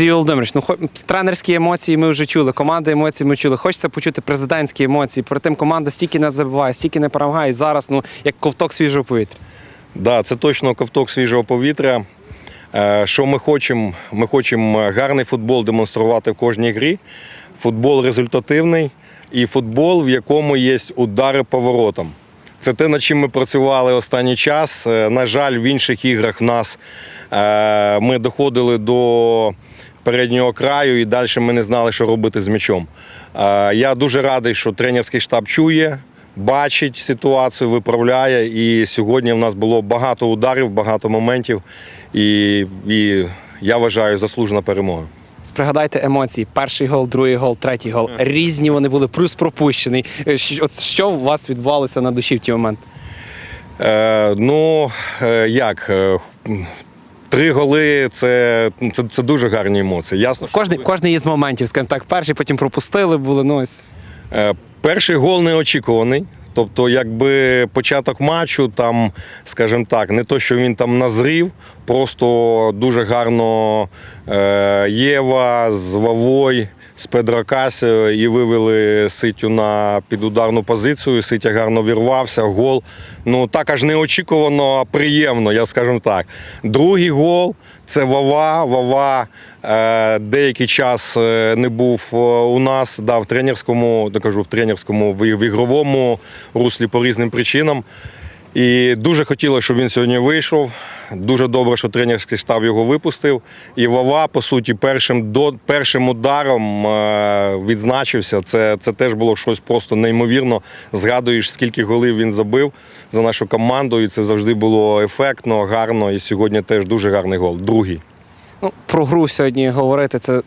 Сергій Володимирович, ну тренерські емоції ми вже чули, команда емоцій ми чули. Хочеться почути президентські емоції. Про тим команда стільки не забиває, стільки не перемагає. І зараз, ну як ковток свіжого повітря. Да, це точно ковток свіжого повітря. Е, Що ми хочемо? Ми хочемо гарний футбол демонструвати в кожній грі. Футбол результативний і футбол, в якому є удари поворотом. Це те, над чим ми працювали останній час. Е, На жаль, в інших іграх в нас е, ми доходили до переднього краю і далі ми не знали, що робити з м'ячом. Е, Я дуже радий, що тренерський штаб чує, бачить ситуацію, виправляє. І сьогодні в нас було багато ударів, багато моментів. І, і я вважаю, заслужена перемога. Пригадайте емоції: перший гол, другий гол, третій гол. Різні вони були, плюс пропущений. Е, От що у вас відбувалося на душі в ті моменти? Е, ну, е, як? Три голи це, це, це дуже гарні емоції. Ясно, що Кожний, кожний із моментів, скажімо так, перший, потім пропустили, були. Ну ось Е, Перший гол неочікуваний. Тобто, якби початок матчу, там, скажімо так, не то, що він там назрів, просто дуже гарно е, Єва з Вавой, з Педро і вивели Ситю на підударну позицію. Ситя гарно вірвався, гол. Ну так аж неочікувано, а приємно, я скажу так. Другий гол це Вава. Вава е, деякий час е, не був у нас, да, в тренерському, не кажу, в тренерському, в ігровому руслі по різним причинам. І дуже хотілося, щоб він сьогодні вийшов. Дуже добре, що тренерський штаб його випустив. І Вова, по суті, першим, до, першим ударом е, відзначився. Це, це теж було щось просто неймовірно. Згадуєш, скільки голів він забив за нашу команду, і це завжди було ефектно, гарно. І сьогодні теж дуже гарний гол. Другий. Ну про гру сьогодні говорити. Це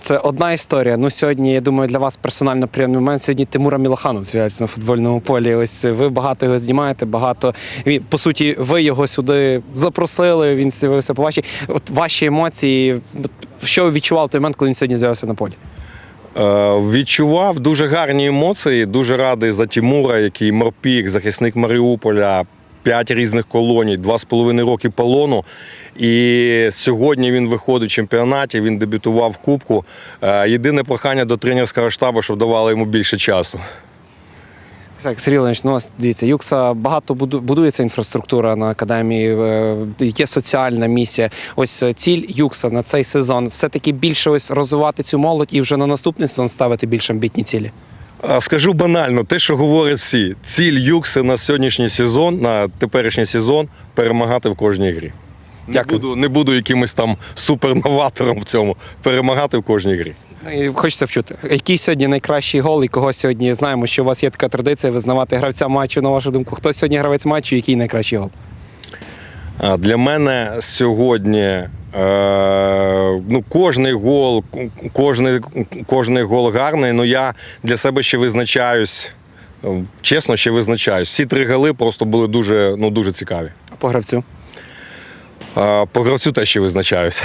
це одна історія. Ну сьогодні, я думаю, для вас персонально приємний момент. Сьогодні Тимура Мілаханов з'являється на футбольному полі. Ось ви багато його знімаєте, багато він по суті, ви його сюди запросили. Він з'явився по вашій. От ваші емоції. Що ви відчували в той момент, коли він сьогодні з'явився на полі? Е, Відчував дуже гарні емоції. Дуже радий за Тімура, який морпік, захисник Маріуполя. П'ять різних колоній, два з половиною роки полону. І сьогодні він виходить в чемпіонаті, він дебютував в Кубку. Е, Єдине прохання до тренерського штабу, щоб давали йому більше часу. Так, Сергій Леонідович, ну дивіться, Юкса багато будується інфраструктура на академії, е, є соціальна місія. Ось е, ціль Юкса на цей сезон все-таки більше ось розвивати цю молодь і вже на наступний сезон ставити більш амбітні цілі. Скажу банально, те, що говорять всі, ціль Юкси на сьогоднішній сезон, на теперішній сезон перемагати в кожній грі. Не буду, не буду якимось там суперноватором в цьому. Перемагати в кожній грі. Ну, І хочеться вчути, який сьогодні найкращий гол і кого сьогодні знаємо, що у вас є така традиція визнавати гравця матчу, на вашу думку. Хто сьогодні гравець матчу, який найкращий гол? Для мене сьогодні е, ну, кожний гол, кожний, кожний гол гарний. Ну я для себе ще визначаюсь. е, Чесно, ще визначаюсь. Всі три голи просто були дуже, ну, дуже цікаві. По гравцю. Е, По гравцю теж ще визначаюсь.